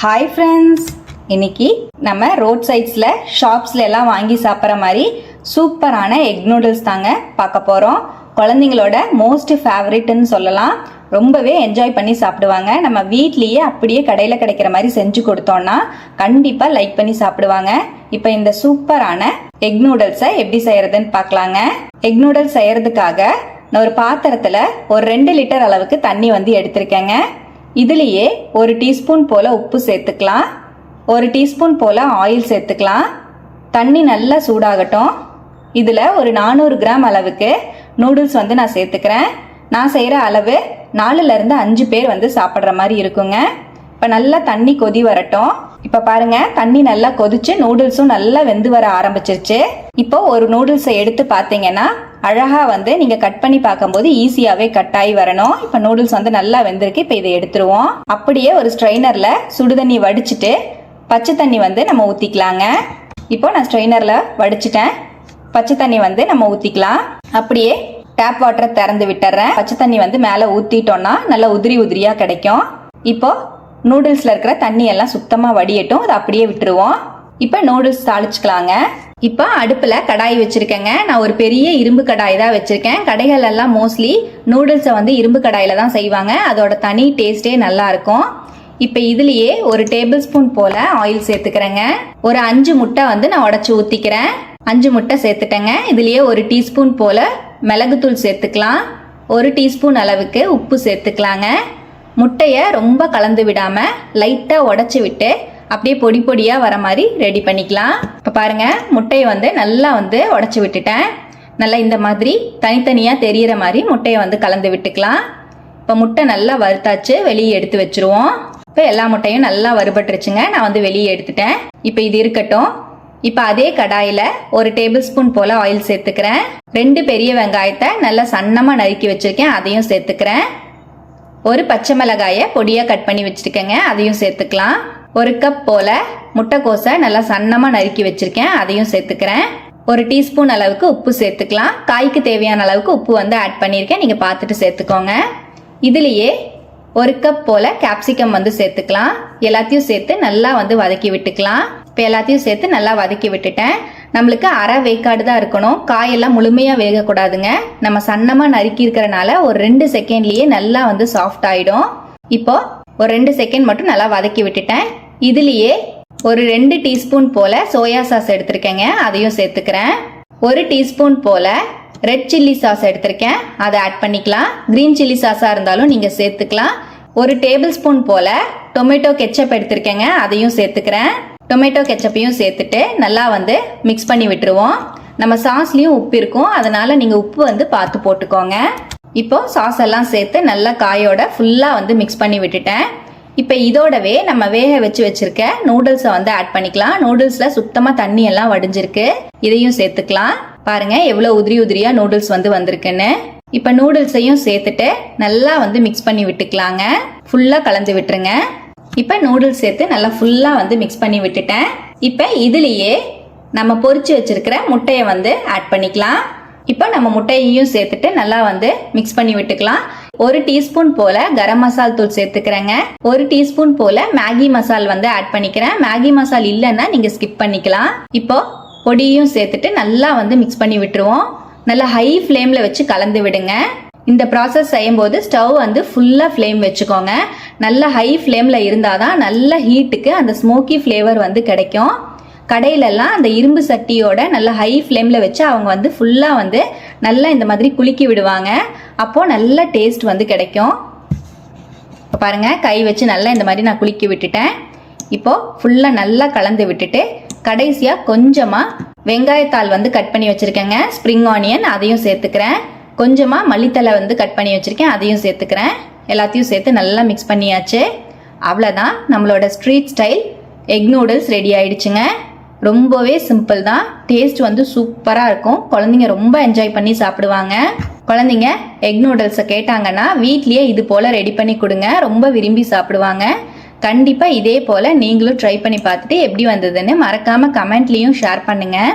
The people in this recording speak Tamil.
ஹாய் ஃப்ரெண்ட்ஸ் இன்னைக்கு நம்ம ரோட் சைட்ஸில் ஷாப்ஸில் எல்லாம் வாங்கி சாப்பிட்ற மாதிரி சூப்பரான எக் நூடுல்ஸ் தாங்க பார்க்க போகிறோம் குழந்தைங்களோட மோஸ்ட் ஃபேவரட்னு சொல்லலாம். ரொம்பவே என்ஜாய் பண்ணி சாப்பிடுவாங்க. நம்ம வீட்லேயே அப்படியே கடையில் கிடைக்கிற மாதிரி செஞ்சு கொடுத்தோம்னா கண்டிப்பாக லைக் பண்ணி சாப்பிடுவாங்க. இப்போ இந்த சூப்பரான எக் நூடுல்ஸை எப்படி செய்யறதுன்னு பார்க்கலாங்க. எக் நூடுல்ஸ் செய்யறதுக்காக நான் ஒரு பாத்திரத்தில் ஒரு ரெண்டு லிட்டர் அளவுக்கு தண்ணி வந்து எடுத்திருக்கேங்க. இதுலேயே ஒரு டீஸ்பூன் போல் உப்பு சேர்த்துக்கலாம். ஒரு டீஸ்பூன் போல் ஆயில் சேர்த்துக்கலாம். தண்ணி நல்லா சூடாகட்டும். இதில் ஒரு நானூறு கிராம் அளவுக்கு நூடுல்ஸ் வந்து நான் சேர்த்துக்கிறேன். நான் செய்கிற அளவு நாலுலேருந்து அஞ்சு பேர் வந்து சாப்பிட்ற மாதிரி இருக்குங்க. இப்போ நல்லா தண்ணி கொதி வரட்டும். இப்போ பாருங்க தண்ணி நல்லா கொதிச்சு நூடுல்ஸும் நல்லா வெந்து வர ஆரம்பிச்சிருச்சு. இப்போ ஒரு நூடுல்ஸை எடுத்து பார்த்தீங்கன்னா அழகா வந்து நீங்க கட் பண்ணி பார்க்கும்போது ஈஸியாவே கட் ஆகி வரணும். இப்போ நூடுல்ஸ் வந்து நல்லா வெந்திருக்கு இப்போ இதை எடுத்துருவோம். அப்படியே ஒரு ஸ்ட்ரைனர்ல சுடுதண்ணி வடிச்சிட்டு பச்சை தண்ணி வந்து நம்ம ஊத்திக்கலாங்க. இப்போ நான் ஸ்ட்ரைனர்ல வடிச்சிட்டேன். பச்சை தண்ணி வந்து நம்ம ஊத்திக்கலாம். அப்படியே டேப் வாட்டரை திறந்து விட்டுறேன். பச்சை தண்ணி வந்து மேலே ஊத்திட்டோம்னா நல்லா உதிரி உதிரியா கிடைக்கும். இப்போ நூடுல்ஸில் இருக்கிற தண்ணி எல்லாம் சுத்தமாக வடியட்டும். அதை அப்படியே விட்டுருவோம். இப்போ நூடுல்ஸ் தாளிச்சுக்கலாங்க. இப்போ அடுப்பில் கடாய் வச்சுருக்கேங்க. நான் ஒரு பெரிய இரும்பு கடாய் தான் வச்சுருக்கேன். கடைகள் எல்லாம் மோஸ்ட்லி நூடுல்ஸை வந்து இரும்பு கடாயில் தான் செய்வாங்க. அதோட தனி டேஸ்டே நல்லா இருக்கும். இப்போ இதுலேயே ஒரு டேபிள் ஸ்பூன் போல் ஆயில் சேர்த்துக்கிறேங்க. ஒரு அஞ்சு முட்டை வந்து நான் உடச்சி ஊற்றிக்கிறேன் அஞ்சு முட்டை சேர்த்துட்டேங்க. இதுலேயே ஒரு டீஸ்பூன் போல் மிளகுத்தூள் சேர்த்துக்கலாம். ஒரு டீஸ்பூன் அளவுக்கு உப்பு சேர்த்துக்கலாங்க. முட்டையை ரொம்ப கலந்து விடாமல் லைட்டாக உடச்சி விட்டு அப்படியே பொடி பொடியாக வர மாதிரி ரெடி பண்ணிக்கலாம். இப்போ பாருங்கள் முட்டையை வந்து நல்லா வந்து உடச்சி விட்டுட்டேன். நல்லா இந்த மாதிரி தனித்தனியாக தெரிகிற மாதிரி முட்டையை வந்து கலந்து விட்டுக்கலாம். இப்போ முட்டை நல்லா வறுத்தாச்சு வெளியே எடுத்து வச்சுருவோம். இப்போ எல்லா முட்டையும் நல்லா வறுபட்டுருச்சுங்க நான் வந்து வெளியே எடுத்துட்டேன். இப்போ இது இருக்கட்டும். இப்போ அதே கடாயில் ஒரு டேபிள் ஸ்பூன் போல் ஆயில் சேர்த்துக்கிறேன். ரெண்டு பெரிய வெங்காயத்தை நல்லா சன்னமாக நறுக்கி வச்சுருக்கேன் அதையும் சேர்த்துக்கிறேன். ஒரு பச்சை மிளகாயை பொடியாக கட் பண்ணி வச்சுருக்கேங்க அதையும் சேர்த்துக்கலாம். ஒரு கப் போல் முட்டைக்கோசை நல்லா சன்னமாக நறுக்கி வச்சுருக்கேன் அதையும் சேர்த்துக்கிறேன். ஒரு டீஸ்பூன் அளவுக்கு உப்பு சேர்த்துக்கலாம். காய்க்கு தேவையான அளவுக்கு உப்பு வந்து ஆட் பண்ணியிருக்கேன் நீங்கள் பார்த்துட்டு சேர்த்துக்கோங்க. இதுலேயே ஒரு கப் போல் கேப்சிகம் வந்து சேர்த்துக்கலாம். எல்லாத்தையும் சேர்த்து நல்லா வந்து வதக்கி விட்டுக்கலாம். இப்போ எல்லாத்தையும் சேர்த்து நல்லா வதக்கி விட்டுட்டேன். நம்மளுக்கு அரை வேக்காடு தான் இருக்கணும். காயெல்லாம் முழுமையாக வேகக்கூடாதுங்க. நம்ம சன்னமாக நறுக்கி இருக்கிறனால ஒரு ரெண்டு செகண்ட்லேயே நல்லா வந்து சாஃப்ட் ஆகிடும் இப்போ ஒரு ரெண்டு செகண்ட் மட்டும் நல்லா வதக்கி விட்டுட்டேன். இதுலேயே ஒரு ரெண்டு டீஸ்பூன் போல் சோயா சாஸ் எடுத்திருக்கேங்க. அதையும் சேர்த்துக்கிறேன். ஒரு டீஸ்பூன் போல் ரெட் சில்லி சாஸ் எடுத்திருக்கேன். அதை ஆட் பண்ணிக்கலாம். க்ரீன் சில்லி சாஸாக இருந்தாலும் நீங்கள் சேர்த்துக்கலாம். ஒரு டேபிள் ஸ்பூன் போல் டொமேட்டோ கெச்சப் எடுத்திருக்கேங்க. அதையும் சேர்த்துக்கிறேன். டொமேட்டோ கெச்சப்பையும் சேர்த்துட்டு நல்லா வந்து மிக்ஸ் பண்ணி விட்டுருவோம். நம்ம சாஸ்லேயும் உப்பு இருக்கும். அதனால் நீங்கள் உப்பு வந்து பார்த்து போட்டுக்கோங்க. இப்போ சாஸ் எல்லாம் சேர்த்து நல்லா காயோட ஃபுல்லாக வந்து மிக்ஸ் பண்ணி விட்டுட்டேன். இப்போ இதோடவே நம்ம வேக வச்சு வச்சிருக்க நூடுல்ஸை வந்து ஆட் பண்ணிக்கலாம். நூடுல்ஸில் சுத்தமாக தண்ணி எல்லாம் வடிஞ்சிருக்கு. இதையும் சேர்த்துக்கலாம். பாருங்க எவ்வளோ உதிரி உதிரியாக நூடுல்ஸ் வந்து வந்திருக்குன்னு. இப்போ நூடுல்ஸையும் சேர்த்துட்டு நல்லா வந்து மிக்ஸ் பண்ணி விட்டுக்கலாங்க. ஃபுல்லாக கலந்து விட்டுருங்க. இப்போ நூடுல்ஸ் சேர்த்து நல்லா ஃபுல்லாக வந்து மிக்ஸ் பண்ணி விட்டுட்டேன். இப்போ இதுலேயே நம்ம பொறிச்சு வச்சிருக்கிற முட்டையை வந்து ஆட் பண்ணிக்கலாம். இப்போ நம்ம முட்டையையும் சேர்த்துட்டு நல்லா வந்து மிக்ஸ் பண்ணி விட்டுக்கலாம். ஒரு டீஸ்பூன் போல கரம் மசால் தூள் சேர்த்துக்கிறேங்க. ஒரு டீஸ்பூன் போல மேகி மசால் வந்து ஆட் பண்ணிக்கிறேன். மேகி மசால் இல்லைன்னா நீங்க ஸ்கிப் பண்ணிக்கலாம். இப்போ பொடியும் சேர்த்துட்டு நல்லா வந்து மிக்ஸ் பண்ணி விட்டுருவோம். நல்லா ஹை ஃப்ளேம்ல வச்சு கலந்து விடுங்க. இந்த ப்ராசஸ் செய்யும்போது ஸ்டவ் வந்து ஃபுல்லாக ஃப்ளேம் வச்சுக்கோங்க. நல்ல ஹை ஃப்ளேமில் இருந்தால் தான் நல்ல ஹீட்டுக்கு அந்த ஸ்மோக்கி ஃப்ளேவர் வந்து கிடைக்கும். கடையிலெல்லாம் அந்த இரும்பு சட்டியோட நல்ல ஹை ஃப்ளேமில் வச்சு அவங்க வந்து ஃபுல்லாக வந்து நல்லா இந்த மாதிரி குலுக்கி விடுவாங்க. அப்போது நல்ல டேஸ்ட் வந்து கிடைக்கும். இப்போ பாருங்கள் கை வச்சு நல்லா இந்த மாதிரி நான் குலுக்கி விட்டுட்டேன். இப்போது ஃபுல்லாக நல்லா கலந்து விட்டுட்டு கடைசியாக கொஞ்சமாக வெங்காயத்தாள் வந்து கட் பண்ணி வச்சுருக்கேங்க. ஸ்ப்ரிங் ஆனியன் அதையும் சேர்த்துக்கிறேன். கொஞ்சமாக மல்லித்தலை வந்து கட் பண்ணி வச்சுருக்கேன். அதையும் சேர்த்துக்கிறேன். எல்லாத்தையும் சேர்த்து நல்லா மிக்ஸ் பண்ணியாச்சு. அவ்வளோதான் நம்மளோட street style egg noodles ready ஆயிடுச்சுங்க. ரொம்பவே சிம்பிள் தான். டேஸ்ட் வந்து சூப்பராக இருக்கும். குழந்தைங்க ரொம்ப என்ஜாய் பண்ணி சாப்பிடுவாங்க. குழந்தைங்க எக் நூடுல்ஸை கேட்டாங்கன்னா வீட்லேயே இது போல் ரெடி பண்ணி கொடுங்க. ரொம்ப விரும்பி சாப்பிடுவாங்க. கண்டிப்பாக இதே போல் நீங்களும் ட்ரை பண்ணி பார்த்துட்டு எப்படி வந்ததுன்னு மறக்காமல் கமெண்ட்லேயும் ஷேர் பண்ணுங்கள்